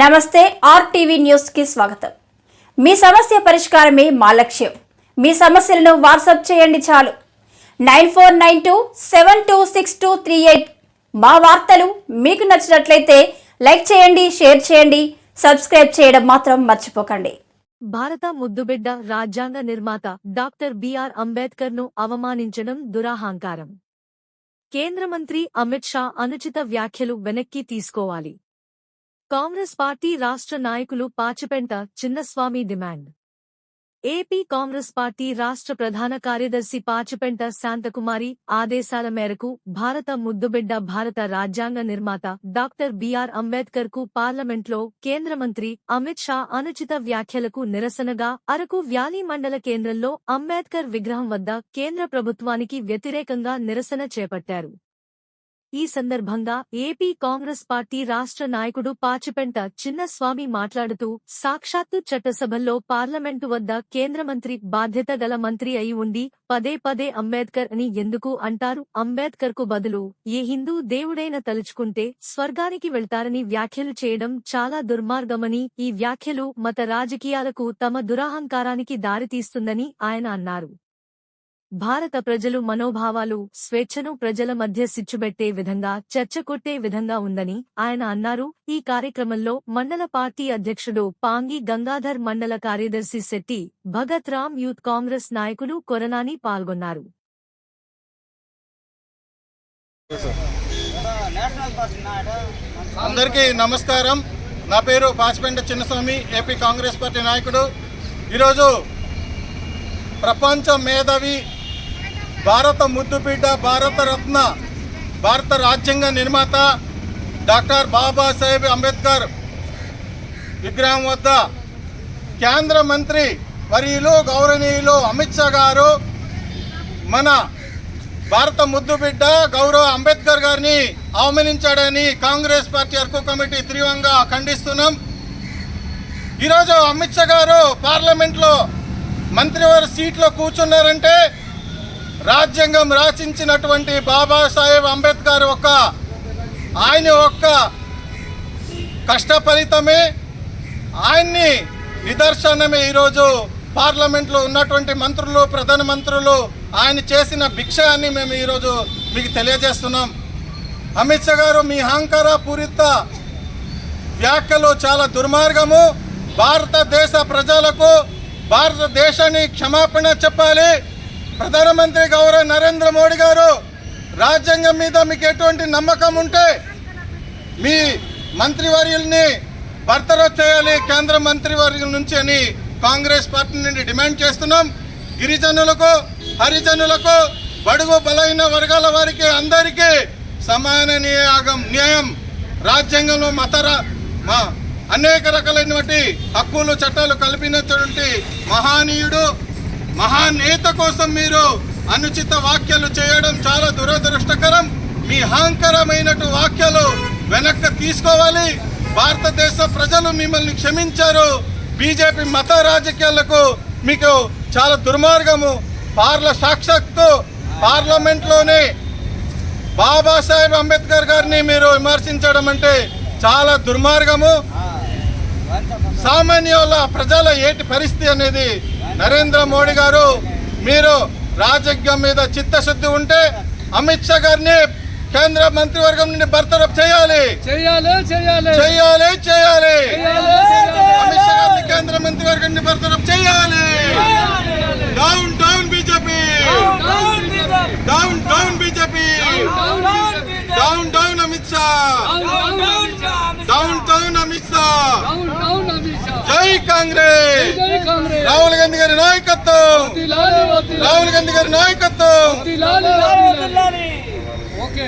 నమస్తే ఆర్టీవీ న్యూస్కి స్వాగతం. మీ సమస్య పరిష్కారమే మా లక్ష్యం. మీ సమస్యలను వాట్సాప్ చేయండి చాలు. Nine four nine two seven two six two three eight మా వార్తలు మీకు నచ్చినట్లయితే లైక్ చేయండి షేర్ చేయండి సబ్స్క్రైబ్ చేయడం మాత్రం మర్చిపోకండి. భారత ముద్దుబిడ్డ రాజ్యాంగ నిర్మాత డాక్టర్ బిఆర్ అంబేద్కర్ను అవమానించడం దురాహంకారం. కేంద్ర మంత్రి అమిత్ షా అనుచిత వ్యాఖ్యలు వెనక్కి తీసుకోవాలి. కాంగ్రెస్ పార్టీ రాష్ట్ర నాయకులు Pachipenta Chinnaswamy demand. AP Congress party రాష్ట్ర ప్రధాన కార్యదర్శి పాచిపెంట శాంతకుమారి ఆదేశాల మేరకు భారత ముద్దుబిడ్డ భారత రాజ్యాంగ నిర్మాత డాక్టర్ బిఆర్ అంబేద్కర్కు పార్లమెంట్లో కేంద్ర మంత్రి అమిత్ షా అనుచిత వ్యాఖ్యలకు నిరసనగా అరకు వ్యాలీ మండల కేంద్రంలో అంబేద్కర్ విగ్రహం వద్ద కేంద్ర ప్రభుత్వానికి వ్యతిరేకంగా నిరసన చేపట్టారు. ఈ సందర్భంగా ఏపీ కాంగ్రెస్ పార్టీ రాష్ట్ర నాయకుడు పాచిపెంట చిన్నస్వామి మాట్లాడుతూ సాక్షాత్తు చట్టసభల్లో పార్లమెంటు వద్ద కేంద్ర మంత్రి బాధ్యత గల మంత్రి అయి ఉండి పదే పదే అంబేద్కర్ అని ఎందుకు అంటారు? అంబేద్కర్కు బదులు ఏ హిందూ దేవుడైన తలుచుకుంటే స్వర్గానికి వెళ్తారని వ్యాఖ్యలు చేయడం చాలా దుర్మార్గమని ఈ వ్యాఖ్యలు మత రాజకీయాలకు తమ దురాహంకారానికి దారితీస్తుందని ఆయన అన్నారు. భారత ప్రజలు మనోభావాలు స్వేచ్ఛను ప్రజల మధ్య సిచ్చుబెట్టే విధంగా చర్చ కొట్టే విధంగా ఉందని ఆయన అన్నారు. ఈ కార్యక్రమంలో మండల పార్టీ అధ్యక్షుడు పాంగి గంగాధర్ మండల కార్యదర్శి శెట్టి భగత్ రామ్ యూత్ కాంగ్రెస్ నాయకులు కొరనాని పాల్గొన్నారు. అందరికీ నమస్కారం. నా పేరు పాచిపెంట చిన్నస్వామి ఏపీ కాంగ్రెస్ పార్టీ నాయకుడు. ఈరోజు ప్రపంచ మేధావి భారత ముద్దుబిడ్డ భారత రత్న భారత రాజ్యాంగ నిర్మాత డాక్టర్ బాబాసాహెబ్ అంబేద్కర్ విగ్రహం వద్ద కేంద్ర మంత్రి వర్యులు గౌరవనీయులు అమిత్ షా గారు మన భారత ముద్దు బిడ్డ గౌరవ అంబేద్కర్ గారిని అవమానించాడని కాంగ్రెస్ పార్టీ అరకు కమిటీ తీవ్రంగా ఖండిస్తున్నాం. ఈరోజు అమిత్ షా గారు పార్లమెంట్లో మంత్రివారి సీట్లో కూర్చున్నారంటే రాజ్యాంగం రాసించినటువంటి బాబాసాహెబ్ అంబేద్కర్ ఒక ఆయన ఒక్క కష్ట ఫలితమే ఆయన్ని నిదర్శనమే ఈరోజు పార్లమెంట్లో ఉన్నటువంటి మంత్రులు ప్రధాన మంత్రులు ఆయన చేసిన భిక్ష అని మేము ఈరోజు మీకు తెలియజేస్తున్నాం. అమిత్ షా గారు మీ అహంకార పూరిత వ్యాఖ్యలు చాలా దుర్మార్గము. భారతదేశ ప్రజలకు భారతదేశాన్ని క్షమాపణ చెప్పాలి. ప్రధానమంత్రి గౌరవ నరేంద్ర మోడీ గారు రాజ్యాంగం మీద మీకు ఎటువంటి నమ్మకం ఉంటే మీ మంత్రివర్యుల్ని బర్తరఫ్ చేయాలి కేంద్ర మంత్రివర్యుల నుంచి అని కాంగ్రెస్ పార్టీ నుండి డిమాండ్ చేస్తున్నాం. గిరిజనులకు హరిజనులకు బడుగు బలైన వర్గాల వారికి అందరికీ సమాన నియాగం న్యాయం. రాజ్యాంగంలో మతర మా అనేక రకాలైనటువంటి హక్కులు చట్టాలు కల్పించినటువంటి మహానీయుడు మహానేత కోసం మీరు అనుచిత వాక్యాలు చేయడం చాలా దురదృష్టకరం. మీ అహంకరమైనటు వాక్యాలు వెనక్కి తీసుకోవాలి. భారతదేశ ప్రజలు మిమ్మల్ని క్షమించారు. బీజేపీ మత రాజకీయాలకు మీకు చాలా దుర్మార్గము. పార్ల సాక్షాత్తు పార్లమెంట్లోనే బాబాసాహెబ్ అంబేద్కర్ గారిని మీరు విమర్శించడం అంటే చాలా దుర్మార్గము. సామాన్యుల ప్రజల ఏటి పరిస్థితి అనేది నరేంద్ర మోడీ గారు మీరు రాజకీయం మీద చిత్తశుద్ధి ఉంటే అమిత్ షా గారిని కేంద్ర మంత్రివర్గం నుండి బర్తరఫ్ చేయాలి. చేయాలి చేయాలి. చేయాలి చేయాలి. అమిత్ షా గారిని కేంద్ర మంత్రివర్గం నుండి బర్తరఫ్ చేయాలి. Down down BJP. Down down BJP. Down down Amit Shah. Down down Amit Shah. జై కాంగ్రెస్. గాంధీ గారి నాయకత్వం. రాహుల్ గాంధీ గారి నాయకత్వం. ఓకే.